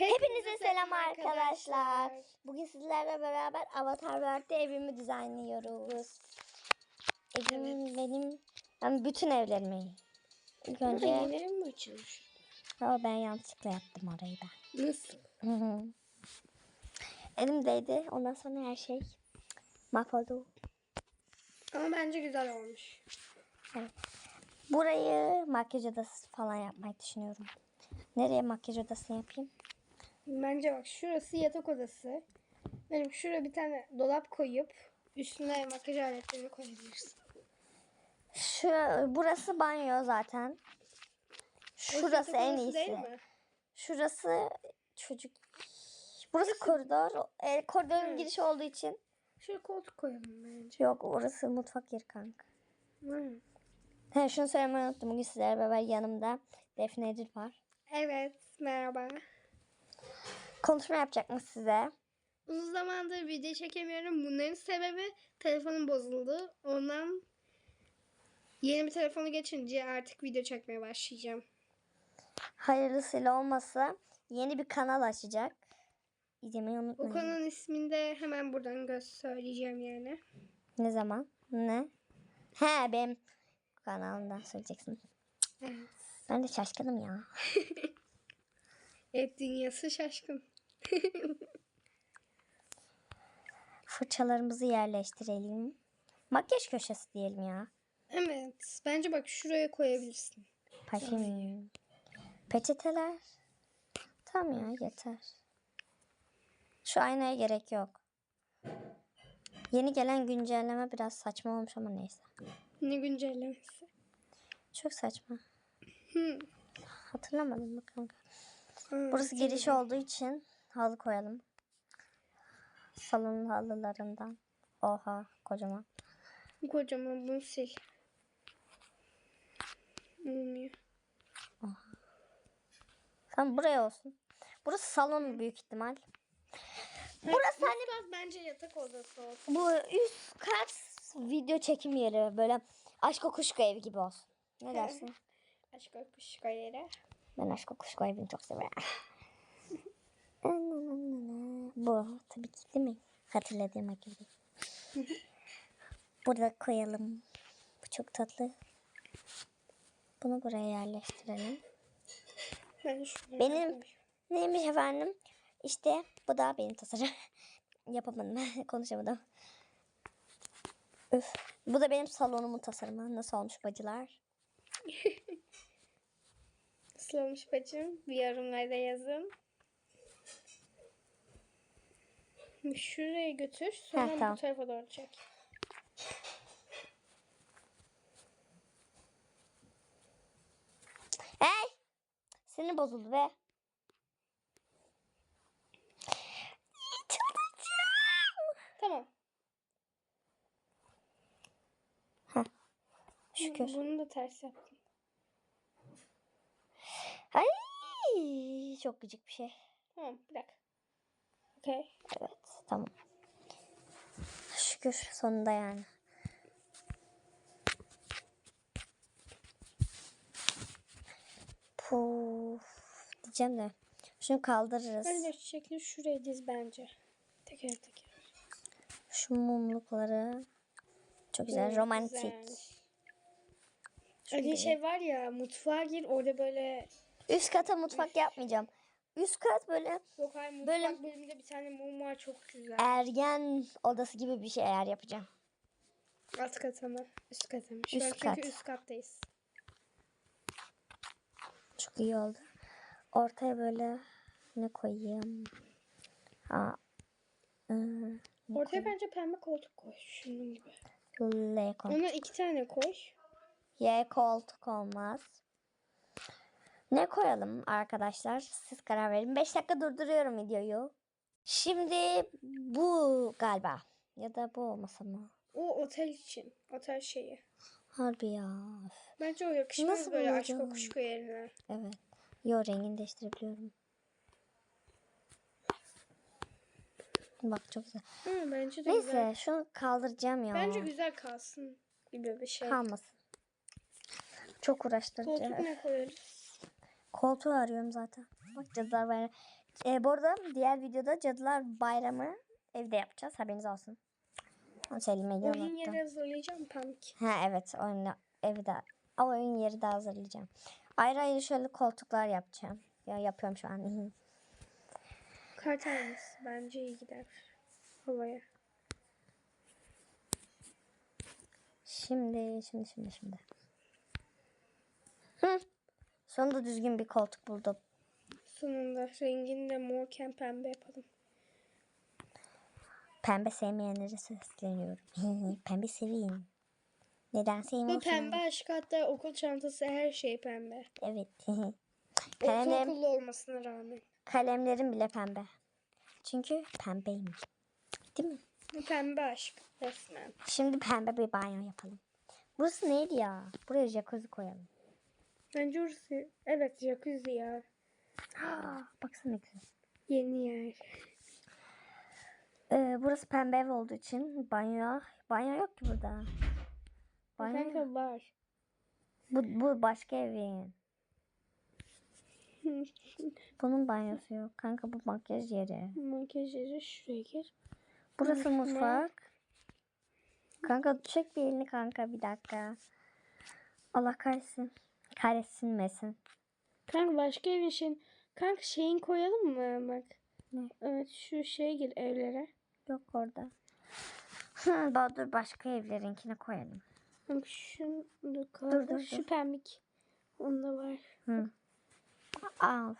Hepinize selam arkadaşlar. Bugün sizlerle beraber Avatar World'de evimi dizaynlıyoruz. Evim benim, ben bütün evlerimi. İlk önce, yeni ev mi açılmış? ama ben yanlışlıkla yaptım orayı da. Nasıl? Elimdeydi. Ondan sonra her şey mahvoldu. Ama bence güzel olmuş. Evet. Burayı makyaj odası falan yapmayı düşünüyorum. Nereye makyaj odası yapayım? Bence bak şurası yatak odası. Benim şuraya bir tane dolap koyup üstüne makyaj aletlerini koyabilirsin. Şu burası banyo zaten. Şurası en iyisi. Şurası çocuk. Burası koridor. E, koridorun girişi olduğu için. Şuraya koltuk koyalım bence. Yok orası mutfak yeri kanka. Hı. He, şunu söylemeyi unuttum. Bugün sizlerle beraber yanımda Defne Edil var. Evet merhaba. Konuşma yapacakmış size. Uzun zamandır video çekemiyorum. Bunların sebebi telefonum bozuldu. Ondan yeni bir telefonu geçince artık video çekmeye başlayacağım. Hayırlısıyla olmasa yeni bir kanal açacak. İzlemeyi O unutmayın. kanalın ismini de hemen buradan göz söyleyeceğim yani. Ne zaman? Ne? He benim kanalımdan söyleyeceksin. Evet. Ben de şaşkınım ya. Et dünyası şaşkın. Fırçalarımızı yerleştirelim. Makyaj köşesi diyelim ya. Evet. Bence bak şuraya koyabilirsin. Parfüm. Peçeteler. Tamam ya yeter. Şu aynaya gerek yok. Yeni gelen güncelleme biraz saçma olmuş ama neyse. Ne güncellemesi? Çok saçma. Hı. Hatırlamadım mı kanka? Aa, Burası giriş olduğu için halı koyalım. Salonun halılarından. Oha kocaman. Kocaman bunu sil. Olmuyor. Tamam buraya olsun. Burası salon büyük ihtimal. Burası hani Biraz bence yatak odası olsun. bu üst kat video çekim yeri böyle aşk kuşku evi gibi olsun. Ne dersin? Aşk kuşka yere. Ben aşk kuşku evini çok severim. Bu tabii ki değil mi? Hatırladığıma göre. Burada koyalım. Bu çok tatlı. Bunu buraya yerleştirelim. Benim neymiş efendim? İşte bu da benim tasarım. Yapamadım. Konuşamadım. Üf. Bu da benim salonumun tasarımı. Nasıl olmuş bacılar? Nasıl olmuş bacım? Bir yorumlarda yazın. Şuraya götür. Sonra Heh, tamam. bu tarafa doğru çek. Hey! Sinir bozuldu be. Tamam. Heh. Şükür. Bunu da ters yaptım. Ay, çok gıcık bir şey. Tamam bırak. Okey. Evet, tamam. Şükür sonunda yani. Puf diyeceğim de şunu kaldırırız. Bence çiçekleri şuraya diz bence. Teker teker. Şu mumlukları çok güzel, romantik. Güzel. Öyle şey var ya mutfağa gir orada böyle Üst kata mutfak yapmayacağım. Üst kat böyle yok hayır mutfak Böyle- bölümünde bir tane mum var çok güzel. ergen odası gibi bir şeyler yapacağım. Alt kata mı? Üst kata mı? Şu Üst an çünkü kat. üst kattayız. Çok iyi oldu. Ortaya böyle ne koyayım? Ha. ıı, Ortaya bence pembe koltuk koy. Şunun gibi. L koltuk. Ona iki tane koy. Y koltuk olmaz. Ne koyalım arkadaşlar? Siz karar verin. 5 dakika durduruyorum videoyu. Şimdi bu galiba. Ya da bu olmasa mı? O otel için. Otel şeyi. Harbi ya. Bence o yakışmaz Nasıl böyle aşk kokuşku yerine. Evet. Yo rengini değiştirebiliyorum. Bak çok güzel. Hı, bence de Neyse güzel. şunu kaldıracağım ya. Bence güzel kalsın gibi bir şey. Kalmasın. Çok uğraştırıcı. Koltuk ne koyarız? Koltuğu arıyorum zaten. Bak cadılar bayrağı. Ee, bu arada diğer videoda Cadılar Bayramı evde yapacağız. Haberiniz olsun. Onu söylemeyi Oyun unuttum. yeri hazırlayacağım Pamuk. Ha evet oyunu evde. O oyun yeri de hazırlayacağım. Ayrı ayrı şöyle koltuklar yapacağım. Ya yapıyorum şu an. Kart aynısı. Bence iyi gider. Havaya. Şimdi, şimdi, şimdi, şimdi. Hı. Sonunda düzgün bir koltuk buldum. Sonunda rengini de morken pembe yapalım. Pembe sevmeyenlere sesleniyorum. pembe seveyim. Neden Bu sevmiyorsun? pembe aşk hatta okul çantası her şey pembe. Evet. Kalemlerim, Ortaokullu olmasına rağmen. kalemlerim bile pembe. Çünkü pembeyim. Değil mi? Bu pembe aşk resmen. Şimdi pembe bir banyo yapalım. Burası neydi ya? Buraya jacuzzi koyalım. Bence orası evet jacuzzi ya. Aa, baksana ne güzel. Yeni yer. Ee, burası pembe ev olduğu için banyo banyo yok ki burada. Banyo Kanka var. bu, bu başka evin. Bunun banyosu yok. Kanka bu makyaj yeri. Makyaj yeri şuraya gir. Burası Mutfak. mutfak. Kanka çek bir elini kanka bir dakika. Allah kahretsin. Kahretsinmesin. Kanka başka evin şeyin. Kanka şeyin koyalım mı bak. Ne? Evet şu şeye gir evlere. Yok orada. Hı, daha dur başka evlerinkine koyalım. Bak şunu da Dur, dur, Şu dur. pembik. Onda var. Hı. Al.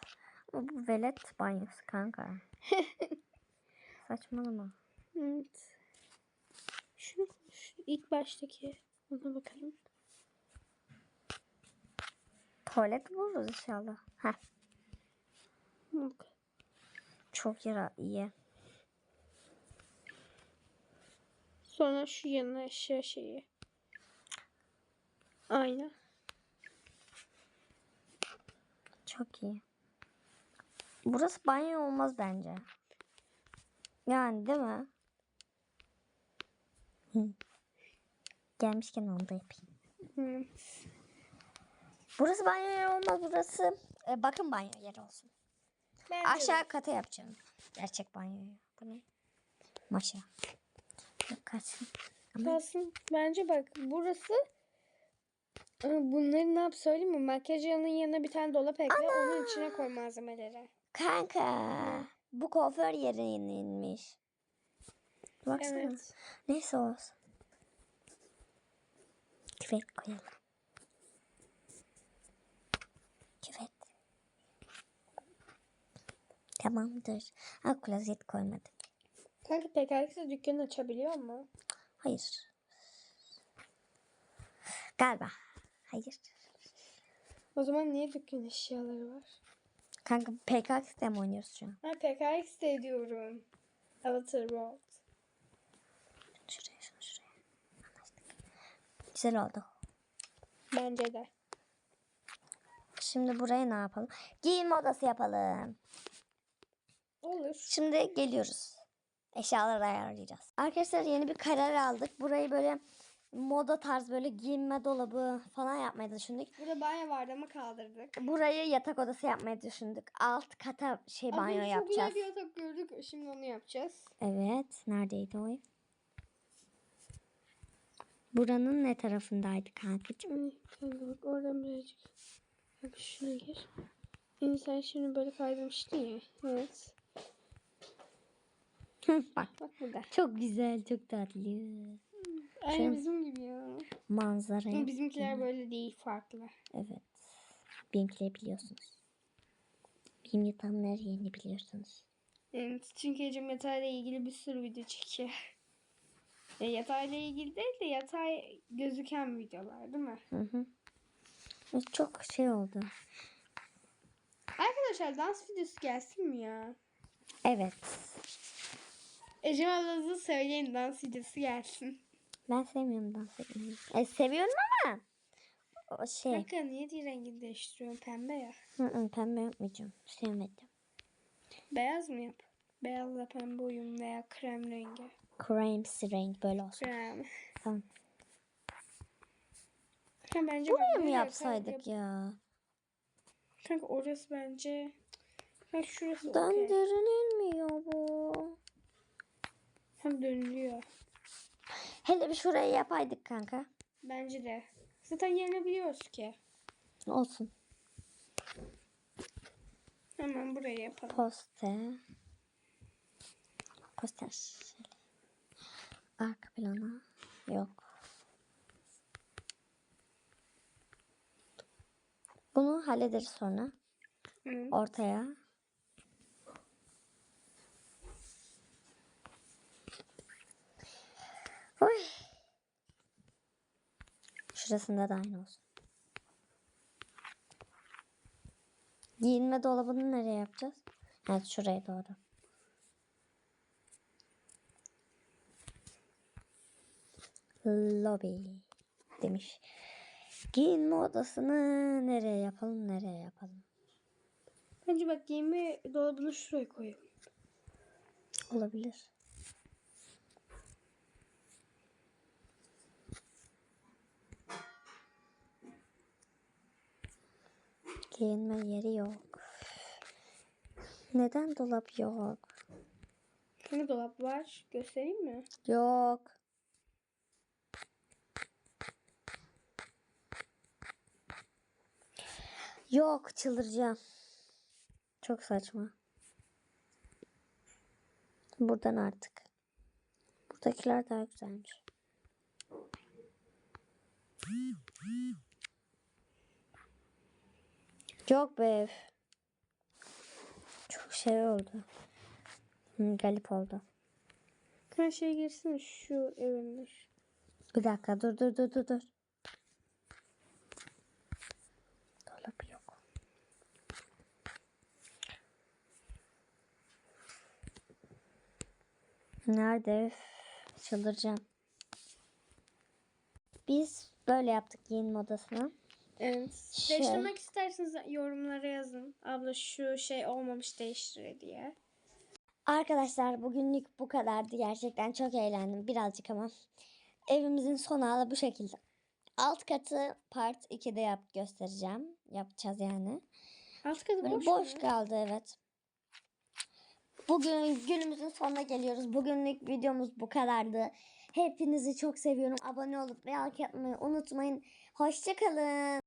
Bu velet banyosu kanka. Saçmalama. Evet. Şu, şu ilk baştaki. Ona bakalım. Tuvalet buluruz inşallah. Heh, çok yara iyi. Sonra şu yanına eşya şeyi. Ayna. Çok iyi. Burası banyo olmaz bence. Yani değil mi? Hı. Gelmişken onu da yapayım. Hı. Burası banyo yeri olmaz. Burası e, bakın banyo yeri olsun. De. Aşağı kata yapacağım. Gerçek banyoyu. Bu ne? Maşa. Ama Kalsın. Bence bak burası Aa, Bunları ne yap söyleyeyim mi? Makyaj yanının yanına bir tane dolap ekle. Onun içine koy malzemeleri. kanka. Bu kuaför yerinmiş. Baksana. Evet. Neyse olsun. Küvet koyalım. Küvet. Tamamdır. Ha klozet koymadık. Kanka PKX'de dükkan açabiliyor mu? Hayır. Galiba. Hayır. O zaman niye dükkan eşyaları var? Kanka PKX'de mi oynuyoruz şu an? Ha PKX de diyorum. Avatar World. Şuraya şunu şuraya. Anlaştık. Güzel oldu. Bence de. Şimdi buraya ne yapalım? Giyinme odası yapalım. Olur. Şimdi geliyoruz. Eşyaları ayarlayacağız. Arkadaşlar yeni bir karar aldık. Burayı böyle moda tarz böyle giyinme dolabı falan yapmayı düşündük. Burada banyo vardı ama kaldırdık. Burayı yatak odası yapmayı düşündük. Alt kata şey banyo Az önce yapacağız. Çok güzel bir yatak gördük. Şimdi onu yapacağız. Evet. Neredeydi o ev? Buranın ne tarafındaydı kankacığım? Bak oradan birazcık. Bak şuna gir. Sen şimdi böyle kaydımıştın ya. Evet. Bak. Bak burada. Çok güzel, çok tatlı. Aynı Şey- bizim gibi ya. Manzara. Ama bizimkiler böyle değil farklı. Evet. Benimkileri biliyorsunuz. Benim yatağım yerini biliyorsunuz. Evet, çünkü Ecem yatağıyla ilgili bir sürü video çekiyor. Ya yatağıyla ilgili değil de yatay gözüken videolar değil mi? Hı hı. E, Çok şey oldu. Arkadaşlar dans videosu gelsin mi ya? Evet. Ecem ablanıza söyleyin dans videosu gelsin. Ben sevmiyorum dans etmeyi. E, seviyorum ama o şey. Kanka niye diye rengini değiştiriyorsun? Pembe ya. Hı hı, pembe yapmayacağım. Sevmedim. Beyaz mı yap? Beyazla pembe uyum veya krem rengi. Creamsi renk böyle olsun. Krem. Tamam. Ha, bence Buraya mı yapsaydık yap- ya? Kanka orası bence Ha şurası okey. Döndürülmüyor bu. Hem dönülüyor. Hele bir şurayı yapaydık kanka. Bence de. Zaten yerini biliyoruz ki. Olsun. Hemen buraya yapalım. Poster. Poster. Arka plana. Yok. Bunu hallederiz sonra. Hı. Ortaya. Oy. Şurasında da aynı olsun. Giyinme dolabını nereye yapacağız? Evet şuraya doğru. Lobby demiş. Giyinme odasını nereye yapalım nereye yapalım? Bence bak giyinme dolabını şuraya koyalım. Olabilir. Giyinme yeri yok. Neden dolap yok? Hani dolap var. Göstereyim mi? Yok. Yok çıldıracağım. Çok saçma. Buradan artık. Buradakiler daha güzelmiş. Yok be. Çok şey oldu. Hı, Galip oldu. Şey girsin şu evindir. Bir dakika dur dur dur dur dur. Dolap yok. Nerede? Üf, Çıldıracağım. Biz böyle yaptık giyinme odasını. Evet. Şey- Değiştirmek isterseniz yorumlara yazın. Abla şu şey olmamış değiştir diye. Arkadaşlar bugünlük bu kadardı. Gerçekten çok eğlendim birazcık ama. Evimizin son hali bu şekilde. Alt katı part 2'de yap göstereceğim. Yapacağız yani. Alt katı Böyle boş, boş, mu? kaldı evet. Bugün günümüzün sonuna geliyoruz. Bugünlük videomuz bu kadardı. Hepinizi çok seviyorum. Abone olup like atmayı unutmayın. Hoşçakalın.